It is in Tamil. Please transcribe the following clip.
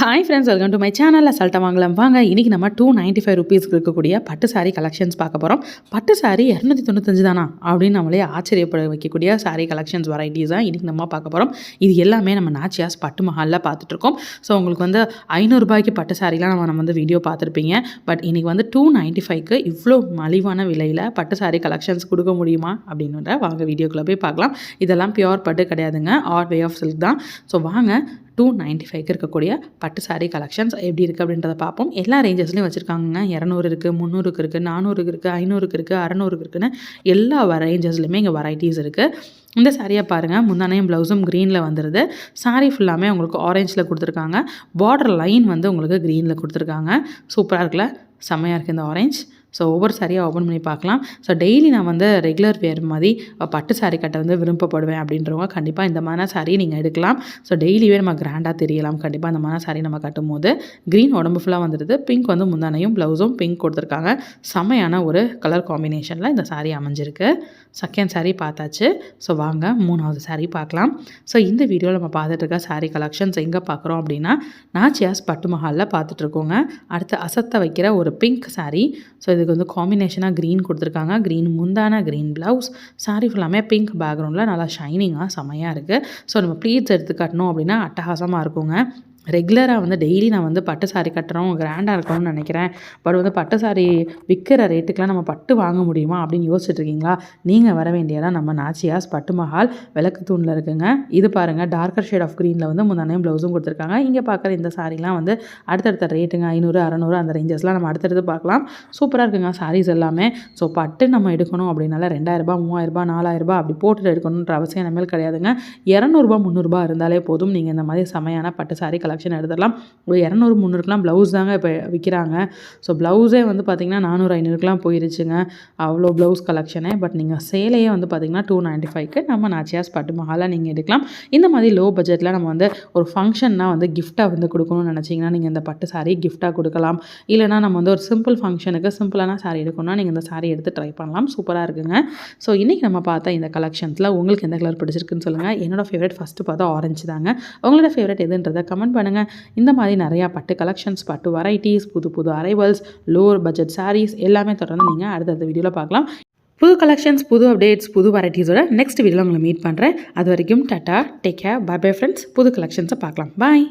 Hi friends welcome to my சேனலில் சல்ட்டை வாங்கலாம் வாங்க இன்றைக்கி நம்ம டூ நைன்ட்டி ஃபைவ் ருபீஸ்க்கு இருக்கக்கூடிய பட்டு சாரீ கலெக்ஷன்ஸ் பார்க்க போகிறோம் பட்டு சாரீ இரநூத்தி தொண்ணூத்தஞ்சு தானா? அப்படின்னு நம்மளே ஆச்சரியப்பட வைக்கக்கூடிய சாரீ கலெக்ஷன்ஸ் வெரைட்டிஸ் தான் இன்றைக்கி நம்ம பார்க்க போகிறோம் இது எல்லாமே நம்ம நாச்சியாஸ் பட்டு மஹாலில் பார்த்துட்ருக்கோம் ஸோ உங்களுக்கு வந்து ஐநூறுரூபாய்க்கு பட்டு சாரீலாம் நம்ம நம்ம வந்து வீடியோ பார்த்துருப்பீங்க. பட் இன்றைக்கி வந்து டூ நைன்ட்டி ஃபைவ்க்கு இவ்வளோ மலிவான விலையில் பட்டு சாரீ கலெக்ஷன்ஸ் கொடுக்க முடியுமா? அப்படின்ற வாங்க வீடியோக்குள்ளே போய் பார்க்கலாம். இதெல்லாம் பியோர் பட்டு கிடையாதுங்க. ஆர் வே ஆஃப் சில்க் தான். ஸோ வாங்க டூ நைன்ட்டி ஃபைவ்க்கு இருக்கக்கூடிய பட்டு சாரீ கலெக்ஷன்ஸ் எப்படி இருக்குது அப்படின்றத பார்ப்போம். எல்லா ரேஞ்சஸ்லையும் வச்சுருக்காங்க இரநூறு இருக்குது முந்நூறுக்கு இருக்குது நானூறுக்கு இருக்குது ஐநூறுக்கு இருக்குது அறநூறுக்கு இருக்குன்னு எல்லா ரேஞ்சஸ்லையுமே இங்கே வெரைட்டிஸ் இருக்குது இந்த சாரியை பாருங்கள் முந்தானையும் ப்ளவுஸும் க்ரீனில் வந்துடுது சாரீ ஃபுல்லாமே உங்களுக்கு ஆரேஞ்சில் கொடுத்துருக்காங்க. பார்டர் லைன் வந்து உங்களுக்கு க்ரீனில் கொடுத்துருக்காங்க. சூப்பராக இருக்குல்ல? செம்மையாக இருக்குது இந்த ஆரேஞ்ச் ஸோ ஒவ்வொரு சாரியாக ஓப்பன் பண்ணி பார்க்கலாம். ஸோ டெய்லி நான் வந்து ரெகுலர் வேர் மாதிரி பட்டு சாரி கட்ட வந்து விருப்பப்படுவேன் அப்படின்றவங்க கண்டிப்பாக இந்த மாதிரி சாரீ நீங்கள் எடுக்கலாம். ஸோ டெய்லியே நம்ம கிராண்டாக தெரியலாம். கண்டிப்பாக இந்த மாதிரி சாரி நம்ம கட்டும் போது க்ரீன் உடம்பு ஃபுல்லாக வந்துடுது. பிங்க் வந்து முந்தானையும் ப்ளவுஸும் பிங்க் கொடுத்துருக்காங்க. செம்மையான ஒரு கலர் காம்பினேஷனில் இந்த சாரி அமைஞ்சிருக்கு. செகண்ட் சாரி பார்த்தாச்சு. ஸோ வாங்க மூணாவது சாரி பார்க்கலாம். ஸோ இந்த வீடியோவில் நம்ம பார்த்துட்டு இருக்க சாரி கலெக்ஷன்ஸ் எங்கே பார்க்குறோம் அப்படின்னா நாச்சியாஸ் பட்டு மஹாலில் பார்த்துட்ருக்கோங்க அடுத்து அசத்தை வைக்கிற ஒரு பிங்க் சாரி ஸோ அதுக்கு வந்து காம்பினேஷனாக க்ரீன் கொடுத்துருக்காங்க. க்ரீன் முந்தான க்ரீன் ப்ளவுஸ் சாரீ ஃபுல்லாமே பிங்க் பேக்ரவுண்டில் நல்லா ஷைனிங்காக செமையாக இருக்குது ஸோ நம்ம ப்ளீட்ஸ் எடுத்து கட்டணும் அப்படின்னா அட்டகாசமாக இருக்குங்க. ரெகுலராக வந்து டெய்லி நான் வந்து பட்டு சாரீ கட்டுறோம் கிராண்டாக இருக்கணும்னு நினைக்கிறேன். பட் வந்து பட்டு சாரீ விற்கிற ரேட்டுக்கெலாம் நம்ம பட்டு வாங்க முடியுமா அப்படின்னு யோசிச்சுட்ருக்கீங்களா நீங்கள் வர வேண்டியதான் நம்ம நாச்சியாஸ் பட்டு மஹால் விளக்கு தூணில் இருக்குங்க. இது பாருங்கள் டார்க்கர் ஷேட் ஆஃப் க்ரீனில் வந்து முந்தானையும் ப்ளவுஸும் கொடுத்துருக்காங்க. இங்கே பார்க்குற இந்த சாரீலாம் வந்து அடுத்தடுத்த ரேட்டுங்க ஐநூறு அறநூறு அந்த ரேஞ்சஸ்லாம் நம்ம அடுத்தடுத்து பார்க்கலாம் சூப்பராக இருக்குங்க சாரீஸ் எல்லாமே. ஸோ பட்டு நம்ம எடுக்கணும் அப்படின்னால ரெண்டாயிரரூபா மூவாயிரரூபா நாலாயிரரூபா அப்படி போட்டுட்டு எடுக்கணுன்ற அவசியம் இனிமேல் கிடையாதுங்க. இரநூறுபா முந்நூறுபா இருந்தாலே போதும். நீங்கள் இந்த மாதிரி செமையான பட்டு சாரி கலெக்ஷன் எடுத்துடலாம். ஒரு இரநூறு முந்நூறுக்குலாம் ப்ளவுஸ் தாங்க இப்போ விற்கிறாங்க ஸோ ப்ளவுஸே வந்து பார்த்திங்கன்னா நானூறு ஐநூறுக்குலாம் போயிருச்சுங்க. அவ்வளோ ப்ளவுஸ் கலெக்ஷனே பட் நீங்கள் சேலையே வந்து பார்த்திங்கன்னா டூ நைன்ட்டி ஃபைவ்க்கு நம்ம நாச்சியாஸ் பட்டு மஹாலாக நீங்கள் எடுக்கலாம். இந்த மாதிரி லோ பட்ஜெட்டில் நம்ம வந்து ஒரு ஃபங்க்ஷன்னா வந்து கிஃப்ட்டாக வந்து கொடுக்கணும்னு நினச்சிங்கன்னா நீங்கள் இந்த பட்டு சாரீ கிஃப்ட்டாக கொடுக்கலாம். இல்லைனா நம்ம வந்து ஒரு சிம்பிள் ஃபங்க்ஷனுக்கு சிம்பிளான சாரீ எடுக்கணும்னா நீங்கள் இந்த சாரீ எடுத்து ட்ரை பண்ணலாம். சூப்பராக இருக்குங்க. ஸோ இன்றைக்கி நம்ம பார்த்தா இந்த கலெக்ஷன்ஸில் உங்களுக்கு எந்த கலர் பிடிச்சிருக்குன்னு சொல்லுங்கள் என்னோடய ஃபேவரட் ஃபஸ்ட்டு பார்த்தா ஆரஞ்சு தாங்க. உங்களோட ஃபேவரட் எதுன்றதை கமெண்ட் பண்ணுங்கள் இந்த மாதிரி நிறையா பட்டு கலெக்ஷன்ஸ் பட்டு வெரைட்டிஸ் புது புது அரைவல்ஸ் லோவர் பட்ஜெட் சாரீஸ் எல்லாமே தொடர்ந்து நீங்கள் அடுத்தடுத்த வீடியோவில் பார்க்கலாம். புது கலெக்ஷன்ஸ் புது அப்டேட்ஸ் புது வெரைட்டிஸோட நெக்ஸ்ட் வீடியோவில் உங்களை மீட் பண்ணுறேன் அது வரைக்கும் tata take care bye bye friends புது கலெக்ஷன்ஸை பார்க்கலாம். பாய்